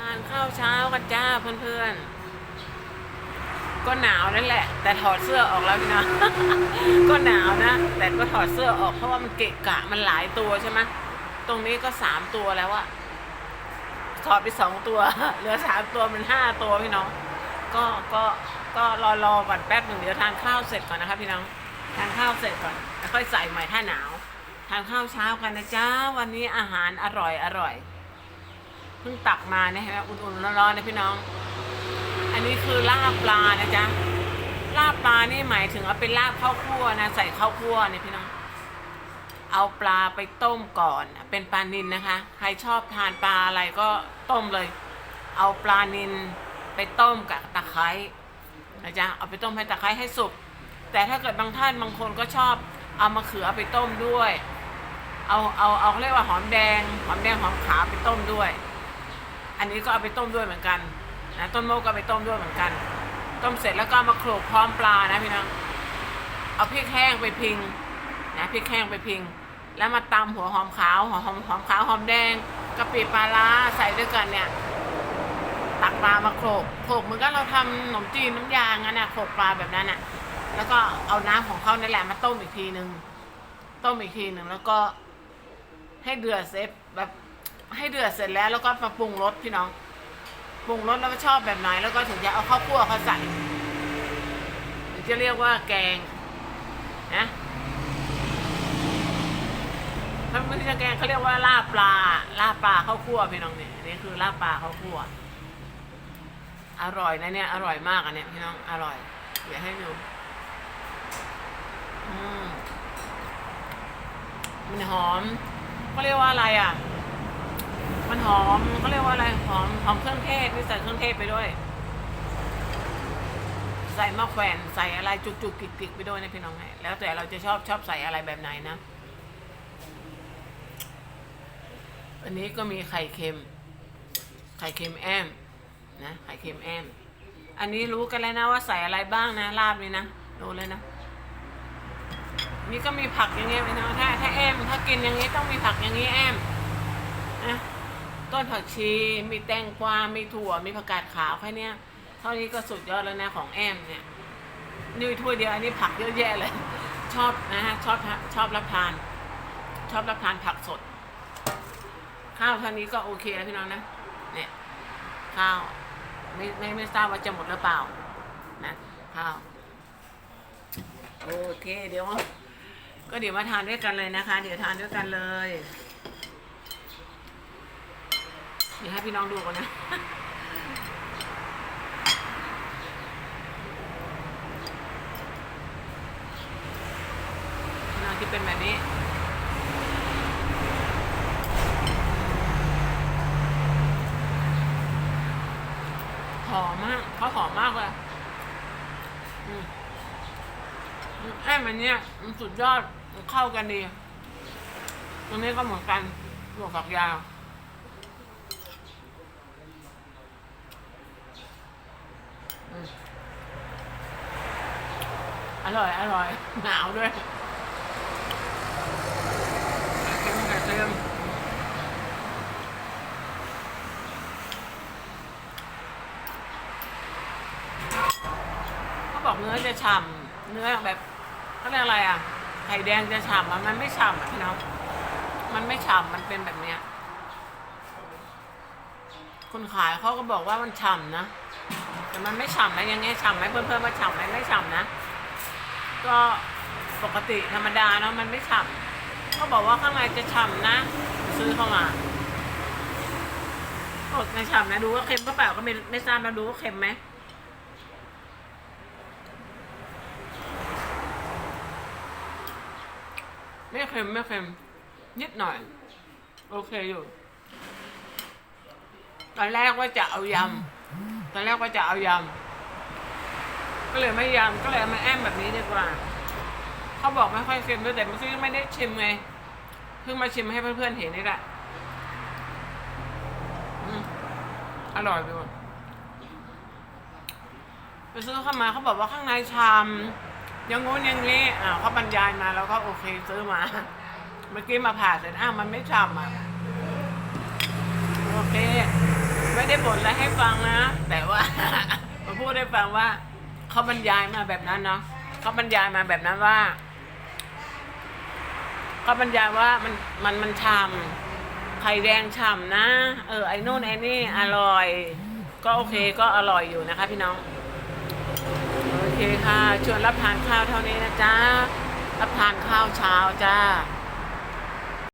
ทานข้าวเช้ากันจ้าเพื่อนๆ ก็หนาวนั่นแหละ แต่ถอดเสื้อออกแล้วพี่นะก็หนาวนะ แต่ก็ถอดเสื้อออกเพราะว่ามันเกะกะมันหลายตัวใช่ไหมตรงนี้ก็สามตัวแล้วอะถอดไปสองตัวเหลือสามตัวเป็นห้าตัวพี่น้อง ก็ก็ก็รอรอก่อนแป๊บหนึ่งเดี๋ยวทานข้าวเสร็จก่อนนะคะพี่น้องทานข้าวเสร็จก่อนแล้วค่อยใส่ใหม่ถ้าหนาว ทานข้าวเช้ากันนะจ้าวันนี้อาหารอร่อยอร่อย เพิ่งตักมาเนี่ยเห็นไหมอุ่นๆร้อนๆนะพี่น้อง อันนี้คือลาบปลานะจ๊ะลาบปลานี่หมายถึงเอาเป็นลาบข้าวคั่วนะใส่ข้าวคั่วเนี่ยพี่น้อง เอาปลาไปต้มก่อนเป็นปลานินนะคะ ใครชอบทานปลาอะไรก็ต้มเลย เอาปลานินไปต้มกับตะไคร้นะจ๊ะเอาไปต้มให้ตะไคร้ให้สุกแต่ถ้าเกิดบางท่านบางคนก็ชอบเอามะเขือไปต้มด้วย เอาเอาเอาเขาเรียกว่าหอมแดงหอมแดงหอมขาวไปต้มด้วย อันนี้ก็เอาไปต้มด้วยเหมือนกันนะต้นโมกก็เอาไปต้มด้วยเหมือนกัน ต้มเสร็จแล้วก็มาโขลกพร้อมปลานะพี่น้องเอาพริกแห้งไปพิงนะพริกแห้งไปพิง แล้วมาตำหัวหอมขาวหอมหอมหอมขาวหอมแดงกะปิปลาร้าใส่ด้วยกันเนี่ยตักปลามาโขลกโขลกเหมือนกับเราทำขนมจีนน้ำยางั้นน่ะโขลกปลาแบบนั้นน่ะ แล้วก็เอาน้ำของเขานี่แหละมาต้มอีกทีหนึ่งต้มอีกทีหนึ่งแล้วก็ให้เดือดเสร็จแบบ ให้เดือดเสร็จแล้วแล้วก็มาปรุงรสพี่น้องปรุงรสแล้วก็ชอบแบบไหนแล้วก็ถึงจะเอาข้าวคั่วเขาใส่หรือจะเรียกว่าแกงนะถ้าไม่ใช่แกงเขาเรียกว่าลาบปลาลาบปลาข้าวคั่วพี่น้องเนี่ยนนี้คือลาบปลาข้าวคั่วอร่อยนะเนี่ยอร่อยมากอันเนี้ยพี่น้องอร่อยเดี๋ยวให้ดูมมันหอมเขาเรียกว่าอะไรอะ มันหอมเขาเรียกว่าอะไรหอมหอมเครื่องเทศนี่ใส่เครื่องเทศไปด้วย ใส่มะแขวนใส่อะไรจุกจุกกิกกิกไปด้วยนะพี่น้องให้แล้วแต่เราจะชอบชอบใส่อะไรแบบไหนนะ อันนี้ก็มีไข่เค็ม ไข่เค็มแอมนะไข่เค็มแอมอันนี้รู้กันแล้วนะว่าใส่อะไรบ้างนะลาบนี่นะรู้เลยนะนี่ก็มีผักอย่างเงี้ยพี่น้องถ้าถ้าแอมถ้ากินอย่างนี้ต้องมีผักอย่างนี้แอม ต้นผักชี มีแตงกวา มีถั่ว มีผักกาดขาวแค่เนี้ย เท่านี้ก็สุดยอดแล้วนะของแอมเนี่ย นี่ถ้วยเดียวอันนี้ผักเยอะแยะเลย ชอบนะฮะชอบชอบรับทาน ชอบรับทานผักสด ข้าวเท่านี้ก็โอเคแล้วพี่น้องนะ เนี่ย ข้าวไม่ไม่ไม่ทราบว่าจะหมดหรือเปล่า นะข้าวโอเคเดี๋ยวก็เดี๋ยวมาทานด้วยกันเลยนะคะ เดี๋ยวทานด้วยกันเลย เดี๋ยวให้พี่น้องดูก่อนนะพี่น้องที่เป็นแบบนี้หอมมากเขาหอมมากเลยอืมแอ้มันเนี้ยมันสุดยอดเข้ากันดีตรงนี้ก็เหมือนกันหัวฝักยา อืมอร่อย อร่อย หนาวด้วยเค็มไข่เค็มเขาบอกเนื้อจะฉ่ำเนื้อแบบเขาเรียกอะไรอะ ไข่แดงจะฉ่ำอะมันไม่ฉ่ำอะพี่น้อง มันไม่ฉ่ำมันเป็นแบบเนี้ยคนขายเขาก็บอกว่ามันฉ่ำนะ แต่มันไม่ฉ่ำนะยังไงฉ่ำไหมเพื่อนๆมาฉ่ำไหมไม่ฉ่ำนะ ก็ปกติธรรมดาเนาะมันไม่ฉ่ำเขาบอกว่าข้างในจะฉ่ำนะ ซื้อเข้ามาบอกในฉ่ำนะดูว่าเค็มก็เปล่าก็ไม่ไม่ทราบนะดูว่าเค็มไหมไม่เค็มไม่เค็มนิดหน่อย โอเคอยู่ ตอนแรกว่าจะเอายำ ตอนแรกว่าจะเอายำ ก็เลยไม่ยำ ก็เลยเอามาแอมแบบนี้ดีกว่า เขาบอกไม่ค่อยเค็มด้วยแต่เมื่อกี้ไม่ได้ชิมไง เพิ่งมาชิมให้เพื่อนๆเห็นนี่แหละอร่อยด้วยไปซื้อเข้ามาเขาบอกว่าข้างในชามอยังงู้นอยังนี้อ่าเขาบรรยายมาแล้วก็โอเคซื้อมา เมื่อกี้มาผ่าเสร็จอ้าวมันไม่ชามอะ โอเค ไม่ได้บ่นอะไรให้ฟังนะ แต่ว่า มาพูดให้ฟังว่าเขาบรรยายมาแบบนั้นเนาะเขาบรรยายมาแบบนั้นว่าเขาบรรยายว่ามันมันมันฉ่ำไข่แดงฉ่ำนะ เออไอ้นู่นไอ้นี่อร่อย ก็โอเคก็อร่อยอยู่นะคะ พี่น้อง โอเคค่ะชวนรับทานข้าวเท่านี้นะจ๊ะรับทานข้าวเช้าจ้า